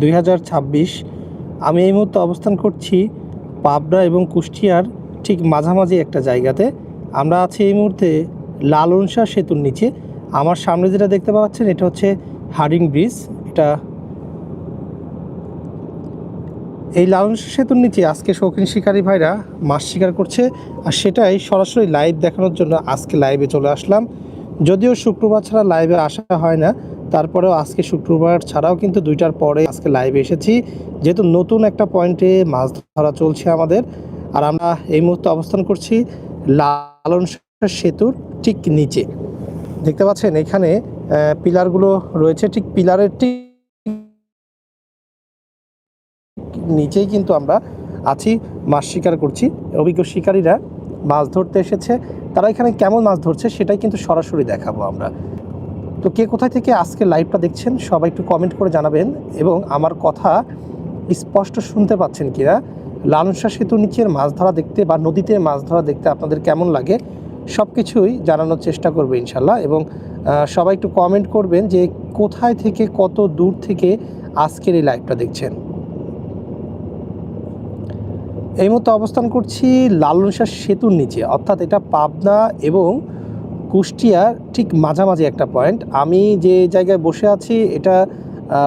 দুই হাজার ছাব্বিশ, আমি এই মুহূর্তে অবস্থান করছি পাবনা এবং কুষ্টিয়ার ঠিক মাঝামাঝি একটা জায়গাতে। আমরা আছি এই মুহূর্তে লালনশাহ সেতুর নিচে। আমার সামনে যেটা দেখতে পাচ্ছেন, এটা হচ্ছে হার্ডিং ব্রিজ। এটা এই লালনশাহ সেতুর নিচে আজকে শৌখিন শিকারী ভাইরা মাছ শিকার করছে, আর সেটাই সরাসরি লাইভ দেখানোর জন্য আজকে লাইভে চলে আসলাম। যদিও শুক্রবার ছাড়া লাইভে আসা হয় না তারপরেও আজকে শুক্রবার ছাড়াও কিন্তু দুইটার পরে আজকে লাইভে এসেছি। যেহেতু নতুন একটা পয়েন্টে মাছ ধরা চলছে আমাদের, আর আমরা এই মুহূর্তে অবস্থান করছি লালন সেতুর ঠিক নিচে। দেখতে পাচ্ছেন এখানে পিলারগুলো রয়েছে, ঠিক পিলারের ঠিক নিচেই কিন্তু আমরা আছি, মাছ শিকার করছি। অভিজ্ঞ শিকারীরা মাছ ধরতে এসেছে। তারা এখানে কেমন মাছ ধরছে সেটাই কিন্তু সরাসরি দেখাবো আমরা। তো কে কোথায় থেকে আজকে লাইভটা দেখছেন, সবাই একটু কমেন্ট করে জানাবেন এবং আমার কথা স্পষ্ট শুনতে পাচ্ছেন কিনা। লালনসা সেতু নিচের মাছ ধরা দেখতে বা নদীতে মাছ ধরা দেখতে আপনাদের কেমন লাগে সব কিছুই জানানোর চেষ্টা করবে ইনশাল্লাহ। এবং সবাই একটু কমেন্ট করবেন যে কোথায় থেকে কত দূর থেকে আজকের এই লাইভটা দেখছেন। এই মুহূর্তে অবস্থান করছি লালনসা সেতুর নিচে, অর্থাৎ এটা পাবনা এবং কুষ্টিয়ার ঠিক মাঝামাঝি একটা পয়েন্ট আমি যে জায়গায় বসে আছি, এটা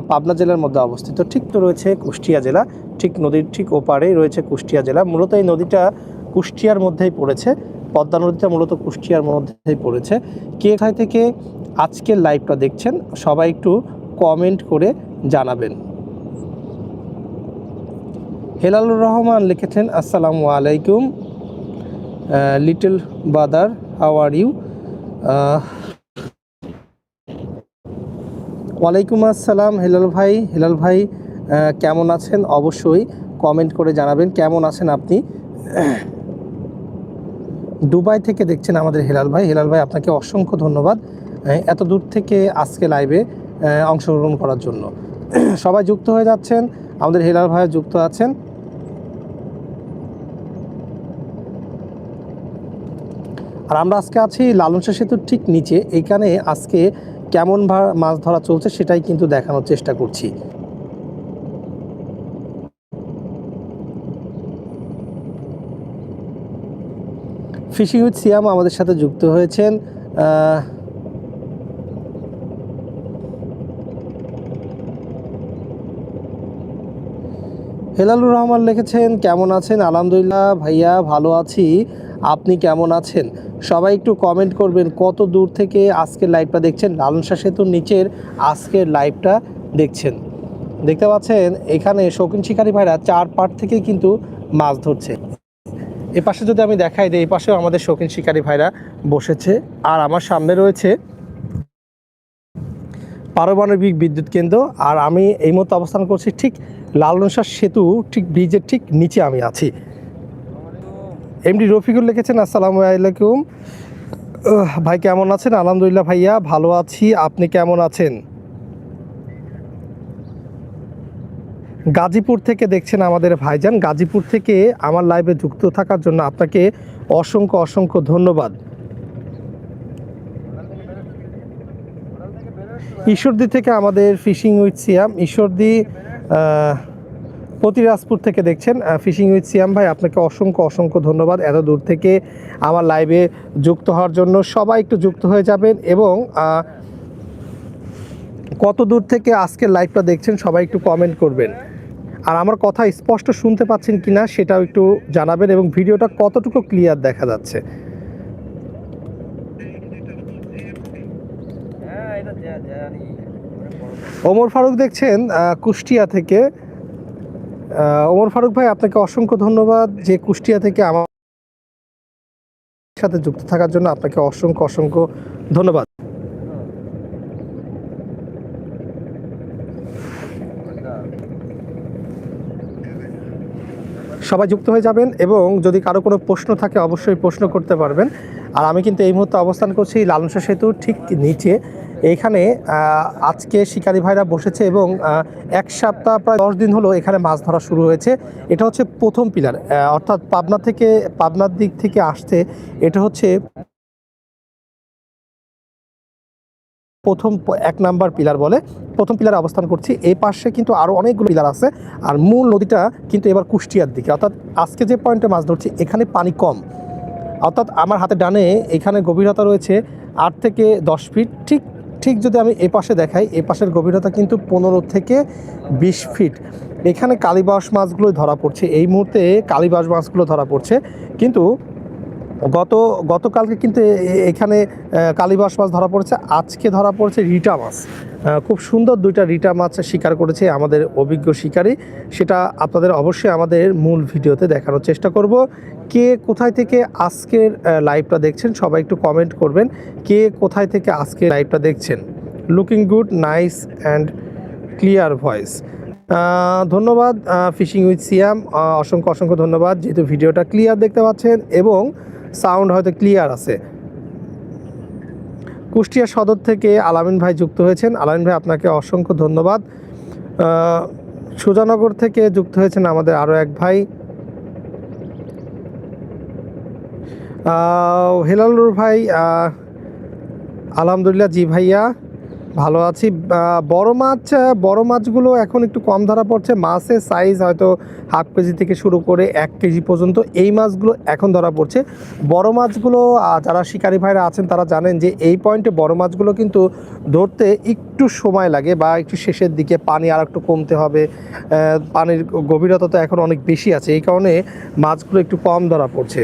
পাবনা জেলার মধ্যে অবস্থিত। ঠিক তো রয়েছে কুষ্টিয়া জেলা, ঠিক নদীর ঠিক ওপারেই রয়েছে কুষ্টিয়া জেলা। মূলত এই নদীটা কুষ্টিয়ার মধ্যেই পড়েছে, পদ্মা নদীটা মূলত কুষ্টিয়ার মধ্যেই পড়েছে। কে থেকে আজকের লাইভটা দেখছেন, সবাই একটু কমেন্ট করে জানাবেন। হেলালুর রহমান লিখেছেন, আসসালামু আলাইকুম little brother how are you ওয়ালাইকুম আসসালাম, হেলাল ভাই। হেলাল ভাই কেমন আছেন? অবশ্যই কমেন্ট করে জানাবেন কেমন আছেন আপনি। দুবাই থেকে দেখছেন আমাদের হেলাল ভাই। হেলাল ভাই, আপনাকে অসংখ্য ধন্যবাদ এত দূর থেকে আজকে লাইভে অংশগ্রহণ করার জন্য। সবাই যুক্ত হয়ে যাচ্ছেন, আমাদের হেলাল ভাই যুক্ত আছেন। আর আমরা আজকে আছি লালনসা সেতুর ঠিক নিচে। এইখানে আজকে কেমন মাছ ধরা চলছে সেটাই কিন্তু দেখানোর চেষ্টা করছি। ফিশিং উইথ সিয়াম আমাদের সাথে যুক্ত হয়েছেন হেলালুর রহমান লিখেছেন, কেমন আছেন? আলহামদুলিল্লাহ ভাইয়া, ভালো আছি। আপনি কেমন আছেন? সবাই একটু কমেন্ট করবেন, কত দূর থেকে আজকের লাইভটা দেখছেন? লালনসা সেতুর নিচের আজকের লাইভটা দেখছেন। দেখতে পাচ্ছেন, এখানে শৌখিন শিকারী ভাইরা চার পাট থেকে কিন্তু মাছ ধরছে। এ পাশে যদি আমি দেখাই, দিই এই পাশেও আমাদের শৌখিন শিকারী ভাইরা বসেছে। আর আমার সামনে রয়েছে পারমাণবিক বিদ্যুৎ কেন্দ্র, আর আমি এই মুহূর্তে অবস্থান করছি ঠিক লালনসার সেতু, ঠিক ব্রিজের ঠিক নিচে আমি আছি। এমডি রফিকুল লিখেছেন, আসসালামু আলাইকুম। ভাই কেমন আছেন? আলহামদুলিল্লাহ ভাইয়া, ভালো আছি। আপনি কেমন আছেন? গাজীপুর থেকে দেখছেন আমাদের ভাইজান। গাজীপুর থেকে আমার লাইভে যুক্ত থাকার জন্য আপনাকে অসংখ্য অসংখ্য ধন্যবাদ। ঈশ্বরদী থেকে আমাদের ফিশিং উইথ সিয়াম। ঈশ্বরদী আহ, প্রতিরাজপুর থেকে দেখছেন ফিশিং উইথ সিয়াম ভাই আপনাকে অসংখ্য অসংখ্য ধন্যবাদ এত দূর থেকে আমার লাইভে যুক্ত হওয়ার জন্য। সবাই একটু যুক্ত হয়ে যাবেন এবং কত দূর থেকে আজকের লাইভটা দেখছেন সবাই একটু কমেন্ট করবেন। আর আমার কথা স্পষ্ট শুনতে পাচ্ছেন কিনা সেটাও একটু জানাবেন এবং ভিডিওটা কতটুকু ক্লিয়ার দেখা যাচ্ছে। ওমর ফারুক দেখছেন কুষ্টিয়া থেকে। ওমর ফারুক ভাই, আপনাকে অসংখ্য ধন্যবাদ যে কুষ্টিয়া থেকে আমার সাথে যুক্ত থাকার জন্য আপনাকে অসংখ্য অসংখ্য ধন্যবাদ। সবাই যুক্ত হয়ে যাবেন এবং যদি কারও কোনো প্রশ্ন থাকে, অবশ্যই প্রশ্ন করতে পারবেন। আর আমি কিন্তু এই মুহূর্তে অবস্থান করছি লালনসা সেতু ঠিক নিচে। এইখানে আহ, আজকে শিকারী ভাইরা বসেছে এবং এক সপ্তাহ প্রায় দশ দিন হলো এখানে মাছ ধরা শুরু হয়েছে। এটা হচ্ছে প্রথম পিলার অর্থাৎ পাবনা থেকে পাবনার দিক থেকে আসতে এটা হচ্ছে প্রথম এক নাম্বার পিলার বলে। প্রথম পিলারে অবস্থান করছি। এই পাশে কিন্তু আরও অনেকগুলো পিলার আছে। আর মূল নদীটা কিন্তু এবার কুষ্টিয়ার দিকে। অর্থাৎ আজকে যে পয়েন্টে মাছ ধরছি এখানে পানি কম। অর্থাৎ আমার হাতে ডানে এখানে গভীরতা রয়েছে আট থেকে দশ ফিট। ঠিক ঠিক যদি আমি এ পাশে দেখাই, এ পাশের গভীরতা কিন্তু পনেরো থেকে বিশ ফিট। এখানে কালীবাস মাছগুলোই ধরা পড়ছে। এই মুহূর্তে কালীবাস মাছগুলো ধরা পড়ছে। কিন্তু গত, গতকালকে কিন্তু এখানে কালীবাস মাছ ধরা পড়েছে। আজকে ধরা পড়েছে রিটা মাছ। খুব সুন্দর দুইটা রিটা মাছ শিকার করেছে আমাদের অভিজ্ঞ শিকারী। সেটা আপনাদের অবশ্যই আমাদের মূল ভিডিওতে দেখানোর চেষ্টা করব। কে কোথায় থেকে আজকের লাইভটা দেখছেন সবাই একটু কমেন্ট করবেন। কে কোথায় থেকে আজকে লাইভটা দেখছেন? Looking good nice and clear voice ধন্যবাদ ফিশিং উইথ সিয়াম অসংখ্য অসংখ্য ধন্যবাদ, যেহেতু ভিডিওটা ক্লিয়ার দেখতে পাচ্ছেন এবং সাউন্ড হয়তো ক্লিয়ার আছে। কুষ্টিয়া সদর থেকে আলামিন ভাই যুক্ত হয়েছেন। আলামিন ভাই, আপনাকে অসংখ্য ধন্যবাদ। সুজানগর থেকে যুক্ত হয়েছেন আমাদের আরও এক ভাই। হেলালুর ভাই আলহামদুলিল্লাহ জি ভাইয়া। ভালো আছি। বড় মাছ বড় মাছগুলো এখন একটু কম ধরা পড়ছে। মাছের সাইজ হয়তো হাফ কেজি থেকে শুরু করে এক কেজি পর্যন্ত এই মাছগুলো এখন ধরা পড়ছে। বড় মাছগুলো যারা শিকারী ভাইরা আছেন তারা জানেন যে এই পয়েন্টে বড় মাছগুলো কিন্তু ধরতে একটু সময় লাগে বা একটু শেষের দিকে পানি আর একটু কমতে হবে। পানির গভীরতা তো এখন অনেক বেশি আছে। এই কারণে মাছগুলো একটু কম ধরা পড়ছে।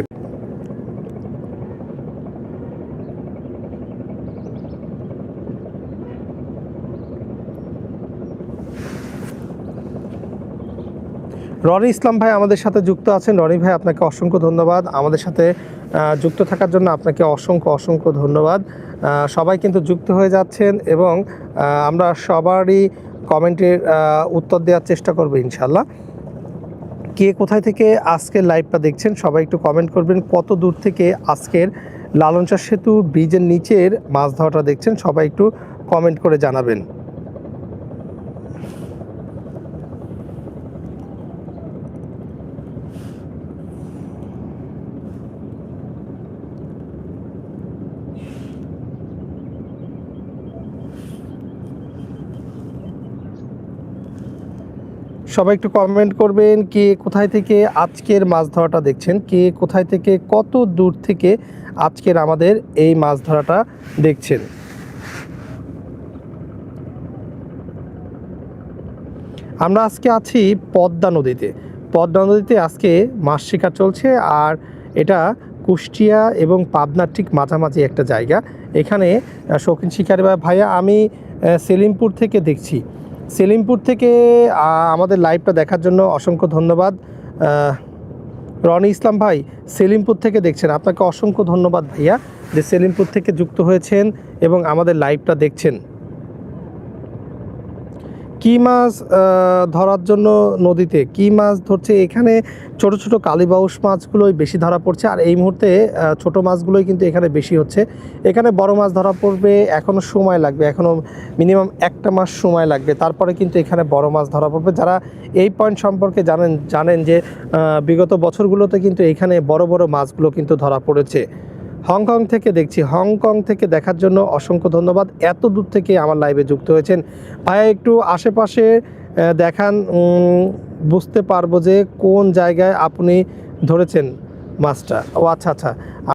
রনি ইসলাম ভাই আমাদের সাথে যুক্ত আছেন। রনি ভাই, আপনাকে অসংখ্য ধন্যবাদ। আমাদের সাথে যুক্ত থাকার জন্য আপনাকে অসংখ্য অসংখ্য ধন্যবাদ। সবাই কিন্তু যুক্ত হয়ে যাচ্ছেন এবং আমরা সবারই কমেন্টের উত্তর দেওয়ার চেষ্টা করব ইনশাল্লাহ কে কোথায় থেকে আজকের লাইভটা দেখছেন সবাই একটু কমেন্ট করবেন। কত দূর থেকে আজকের লালনচা সেতু ব্রিজের নিচের মাছ ধরাটা দেখছেন সবাই একটু কমেন্ট করে জানাবেন। সবাই একটু কমেন্ট করবেন কে কোথায় থেকে আজকের মাছ ধরাটা দেখছেন, কে কোথায় থেকে কত দূর থেকে আজকের আমাদের এই মাছ ধরাটা দেখছেন। আমরা আজকে আছি পদ্মা নদীতে। পদ্মা নদীতে আজকে মাছ শিকার চলছে আর এটা কুষ্টিয়া এবং পাবনার ঠিক মাঝামাঝি একটা জায়গা। এখানে শৌখিন শিকারী ভাইয়া, আমি সেলিমপুর থেকে দেখছি। সেলিমপুর থেকে আমাদের লাইভটা দেখার জন্য অসংখ্য ধন্যবাদ। রনি ইসলাম ভাই, সেলিমপুর থেকে দেখছেন। আপনাকে অসংখ্য ধন্যবাদ ভাইয়া যে সেলিমপুর থেকে যুক্ত হয়েছেন এবং আমাদের লাইভটা দেখছেন। কি মাছ ধরার জন্য নদীতে? কি মাছ ধরছে? এখানে ছোট ছোট কালীবাউস মাছগুলোই বেশি ধরা পড়ছে, আর এই মুহূর্তে ছোট মাছগুলোই কিন্তু এখানে বেশি হচ্ছে। এখানে বড় মাছ ধরা পড়বে এখনও সময় লাগবে এখনও মিনিমাম একটা মাস সময় লাগবে। তারপরে কিন্তু এখানে বড় মাছ ধরা পড়বে। যারা এই পয়েন্ট সম্পর্কে জানেন জানেন যে বিগত বছরগুলোতে কিন্তু এখানে বড় বড় মাছগুলো কিন্তু ধরা পড়েছে। হংকং থেকে দেখছি, হংকং থেকে দেখার জন্য অসংখ্য ধন্যবাদ। এত দূর থেকে আমার লাইভে যুক্ত হয়েছেন। ভাইয়া, একটু আশেপাশে দেখান বুঝতে পারব যে কোন জায়গায় আপনি ধরেছেন মাছটা। ও আচ্ছা আচ্ছা।